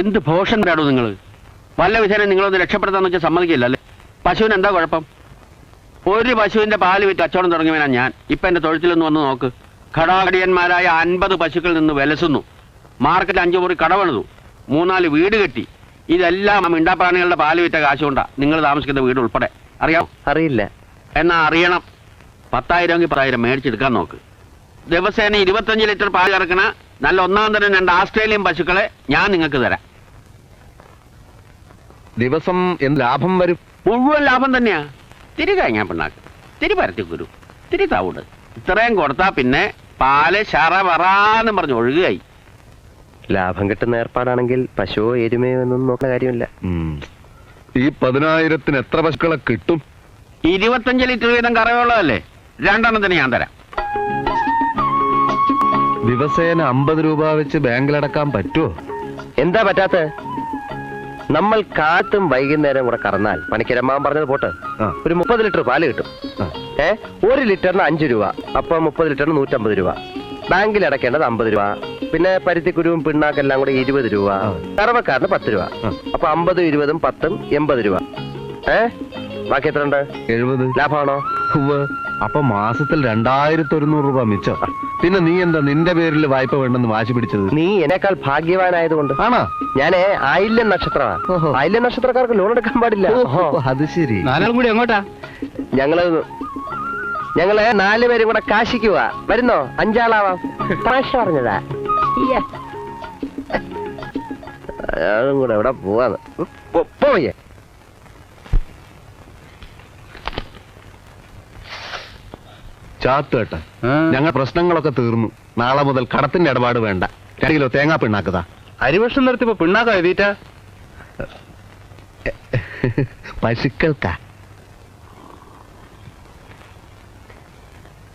എന്ത് ഭോഷൻ വേണോ നിങ്ങൾ? വല്ല വിധേന നിങ്ങളൊന്ന് രക്ഷപ്പെടുത്താന്ന് വെച്ചാൽ സമ്മതിക്കില്ല അല്ലേ? പശുവിന് എന്താ കുഴപ്പം? ഒരു പശുവിന്റെ പാൽ വിറ്റ് കച്ചവടം തുടങ്ങിയവനാ ഞാൻ. ഇപ്പൊ എന്റെ തൊഴുത്തിലൊന്ന് വന്ന് നോക്ക്. ഘടാകടിയന്മാരായ അൻപത് പശുക്കളിൽ നിന്ന് വിലസുന്നു. മാർക്കറ്റ് അഞ്ചു മുറി കടവണതു മൂന്നാൽ വീട് കെട്ടി. ഇതെല്ലാം മിണ്ടാപ്രാണികളുടെ പാൽ വിറ്റ കാശുകൊണ്ടാ നിങ്ങൾ താമസിക്കുന്ന വീട് ഉൾപ്പെടെ. അറിയാം അറിയില്ല. എന്നാ അറിയണം. പത്തായിരം എങ്കിൽ പത്തായിരം മേടിച്ചെടുക്കാൻ നോക്ക്. ദിവസേന ഇരുപത്തഞ്ച് ലിറ്റർ പാൽ ഇറക്കണ നല്ല ഒന്നാം തരം രണ്ട് ആസ്ട്രേലിയൻ പശുക്കളെ ഞാൻ നിങ്ങൾക്ക് തരാം. ദിവസം എന്ത് ലാഭം വരും? മുഴുവൻ ലാഭം തന്നെയാ. തിരി കഴിഞ്ഞാ പിണ്ണാക്ക്. തിരി പരത്തി കുരു. തിരി തവിട്. ഇത്രയും കൊടുത്താ പിന്നെ പാൽ ശറ വറാന്ന് പറഞ്ഞ് ഒഴുകായി ലാഭം കിട്ടുന്ന ഏർപ്പാടാണെങ്കിൽ പശുവോ എരുമയോ എന്നൊന്നും നോക്കുന്ന കാര്യമില്ല. ഈ പതിനായിരത്തിന് എത്ര പശുക്കളെ കിട്ടും? ഇരുപത്തഞ്ച് ലിറ്റർ വീതം കറവുള്ളതല്ലേ തന്നെ ഞാൻ തരാം. ദിവസേന അമ്പത് രൂപ വെച്ച് ബാങ്കിലടക്കാൻ പറ്റുമോ എന്താ പറ്റാത്ത? നമ്മൾ കാത്തും വൈകുന്നേരം കൂടെ കറന്നാൽ പണിക്കിരമാൻ പറഞ്ഞത് പോട്ടെ. ഒരു മുപ്പത് ലിറ്റർ പാൽ കിട്ടും. ഏ? ഒരു ലിറ്ററിന് അഞ്ച് രൂപ അപ്പൊ മുപ്പത് ലിറ്ററിന് നൂറ്റമ്പത് രൂപ. ബാങ്കിൽ അടക്കേണ്ടത് അമ്പത് രൂപ. പിന്നെ പരുത്തിക്കുരുവും പിണ്ണാക്കെല്ലാം കൂടെ ഇരുപത് രൂപ. കറവക്കാരന് പത്ത് രൂപ. അപ്പൊ അമ്പതും ഇരുപതും പത്തും എൺപത് രൂപ. ഏ? ബാക്കി എത്ര ഉണ്ട് എഴുപത്. ലാഭമാണോ? അപ്പൊ മാസത്തിൽ രണ്ടായിരത്തി ഒരുന്നൂറ് രൂപ മിച്ചം. പിന്നെ നീ എന്താ നിന്റെ പേരിൽ വായ്പ വേണ്ടെന്ന് വാശി പിടിച്ചത്? നീ എന്നെക്കാൾ ഭാഗ്യവാനായതുകൊണ്ട്. ആണോ? ഞാൻ ആയില്യം നക്ഷത്രമാണ്. ഓഹോ. ആയില്യം നക്ഷത്രക്കാർക്ക് ലോൺ എടുക്കാൻ പാടില്ല. ഓഹോ. അത് ശരി. നാലാളും കൂടി എങ്ങോട്ടാ? ഞങ്ങൾ ഞങ്ങൾ നാലുപേരും കൂടെ കാശിക്കുക വരുന്നോ? അഞ്ചാളാവാം. പ്രാശ പറഞ്ഞതാ ഇയ്യ. അയാളും കൂടെ എവിടെ പോവാന്ന്? പോ- പോയേ ചാത്ത് കേട്ട ഞങ്ങൾ പ്രശ്നങ്ങളൊക്കെ തീർന്നു. നാളെ മുതൽ കടത്തിന്റെ ഇടപാട് വേണ്ട. രണ്ട് കിലോ തേങ്ങാ പിണ്ണാക്കതാ. അരിവർഷം നിർത്തിപ്പോ പിണ്ണാക്ക എഴുതിയിട്ട? പശുക്കൾക്കാ.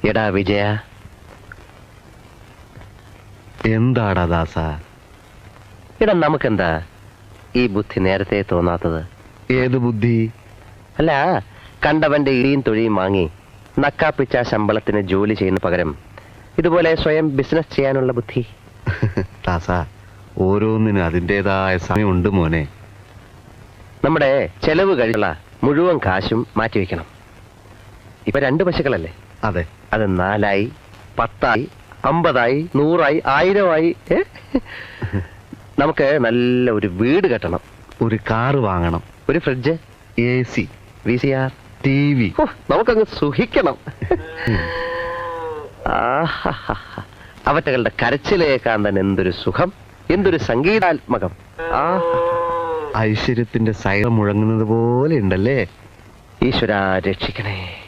എടാ വിജയ. എന്താടാ ദാസ? എടാ നമുക്കെന്താ? ഈ ബുദ്ധി നേരത്തെ തോന്നാത്തത്. ഏത് ബുദ്ധി? അല്ല കണ്ടവന്റെ ഇടിയും തൊഴിയും വാങ്ങി നക്കാപ്പിച്ച ശമ്പളത്തിന് ജോലി ചെയ്യുന്ന പകരം ഇതുപോലെ സ്വയം ബിസിനസ് ചെയ്യാനുള്ള ബുദ്ധി. ദാസ ഓരോന്നിനും അതിന്റെതായ സമയമുണ്ട് മോനെ. നമ്മുടെ ചെലവ് കഴിയുള്ള മുഴുവൻ കാശും മാറ്റിവെക്കണം ഇപ്പൊ രണ്ട് പശുക്കളല്ലേ? അതെ. അത് നാലായി പത്തായി അമ്പതായി നൂറായി ആയിരമായി? നമുക്ക് നല്ല ഒരു വീട് കെട്ടണം. ഒരു കാറ് വാങ്ങണം. ഒരു fridge. A C. V C R. T V. നമുക്കങ്ങ് സുഖിക്കണം. അവറ്റകളുടെ കരച്ചിലേക്കാൻ തന്നെ എന്തൊരു സുഖം എന്തൊരു സംഗീതാത്മകം. ആ ഐശ്വര്യത്തിന്റെ സൈറം മുഴങ്ങുന്നത് പോലെ ഉണ്ടല്ലേ? ഈശ്വര രക്ഷിക്കണേ.